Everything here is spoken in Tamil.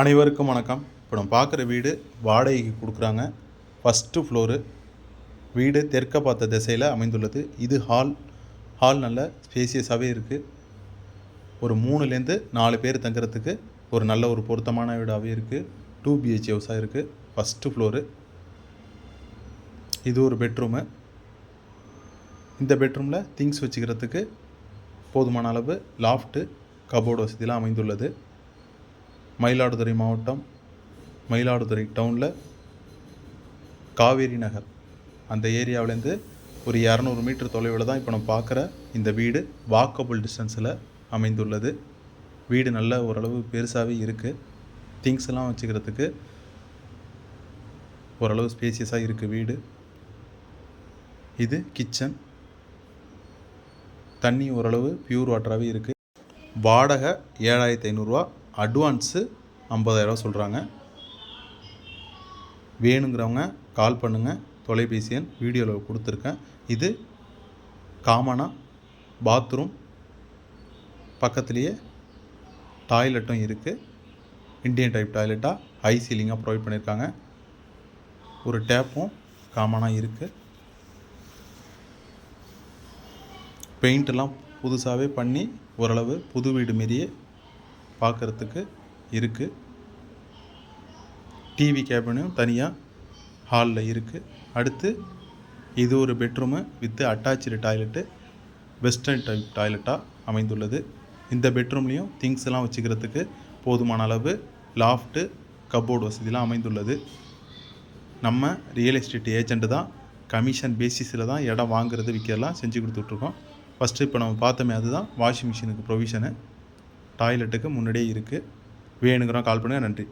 அனைவருக்கும் வணக்கம். இப்போ நம்ம பார்க்குற வீடு வாடகைக்கு கொடுக்குறாங்க. ஃபஸ்ட்டு ஃப்ளோரு வீடு தெற்க பார்த்த திசையில் அமைந்துள்ளது. இது ஹால் ஹால் நல்ல ஸ்பேசியஸாகவே இருக்குது ஒரு மூணுலேருந்து நாலு பேர் தங்குறதுக்கு ஒரு நல்ல ஒரு பொருத்தமான வீடாகவே இருக்குது டூ பிஹெச் ஹவுஸாக இருக்குது ஃபஸ்ட்டு ஃப்ளோரு இது ஒரு பெட்ரூமு இந்த பெட்ரூமில் திங்ஸ் வச்சுக்கிறதுக்கு போதுமான அளவு லாஃப்ட்டு கபோர்டு வசதியெலாம் அமைந்துள்ளது. மயிலாடுதுறை மாவட்டம் மயிலாடுதுறை டவுனில் காவேரி நகர். அந்த ஏரியாவிலேருந்து ஒரு இரநூறு மீட்டர் தொலைவில் தான் இப்போ நம்ம பார்க்குற இந்த வீடு வாக்கபுள் டிஸ்டன்ஸில் அமைந்துள்ளது. வீடு நல்ல ஓரளவு பெருசாகவே இருக்குது திங்ஸ் எல்லாம் வச்சுக்கிறதுக்கு ஓரளவு ஸ்பேசியஸாக இருக்குது வீடு. இது கிச்சன் தண்ணி ஓரளவு பியூர் வாட்டராகவே இருக்குது வாடகை ஏழாயிரத்தி ஐநூறுரூவா அட்வான்ஸு ஐம்பதாயிரரூவா சொல்கிறாங்க. வேணுங்கிறவங்க கால் பண்ணுங்கள் தொலைபேசி எண் வீடியோவில் கொடுத்துருக்கேன். இது காமனாக பாத்ரூம் பக்கத்துலேயே டாய்லெட்டும் இருக்குது இண்டியன் டைப் டாய்லெட்டாக ஹை சீலிங்காக ப்ரொவைட் பண்ணியிருக்காங்க. ஒரு டேப்பும் காமனாக இருக்குது பெயிண்ட்லாம் புதுசாகவே பண்ணி ஓரளவு புது வீடு மாரியே பார்க்குறதுக்கு இருக்குது டிவி கேபினும் தனியாக ஹாலில் இருக்குது அடுத்து இது ஒரு bedroom with attach toilet western type டாய்லெட்டாக அமைந்துள்ளது. இந்த பெட்ரூம்லேயும் திங்ஸ் எல்லாம் வச்சுக்கிறதுக்கு போதுமான அளவு லாஃப்ட்டு கபோர்டு வசதிலாம் அமைந்துள்ளது. நம்ம ரியல் எஸ்டேட் ஏஜெண்ட்டு தான் கமிஷன் பேசிஸில் தான் இடம் வாங்குறது விற்கிறலாம் செஞ்சு கொடுத்துட்ருக்கோம். ஃபஸ்ட்டு இப்போ நம்ம பார்த்தோமே அதுதான் வாஷிங் மிஷினுக்கு ப்ரொவிஷனு டாய்லெட்டுக்கு முன்னாடியே இருக்குது வேணுங்கிறோம் கால் பண்ணுங்கள் நன்றி.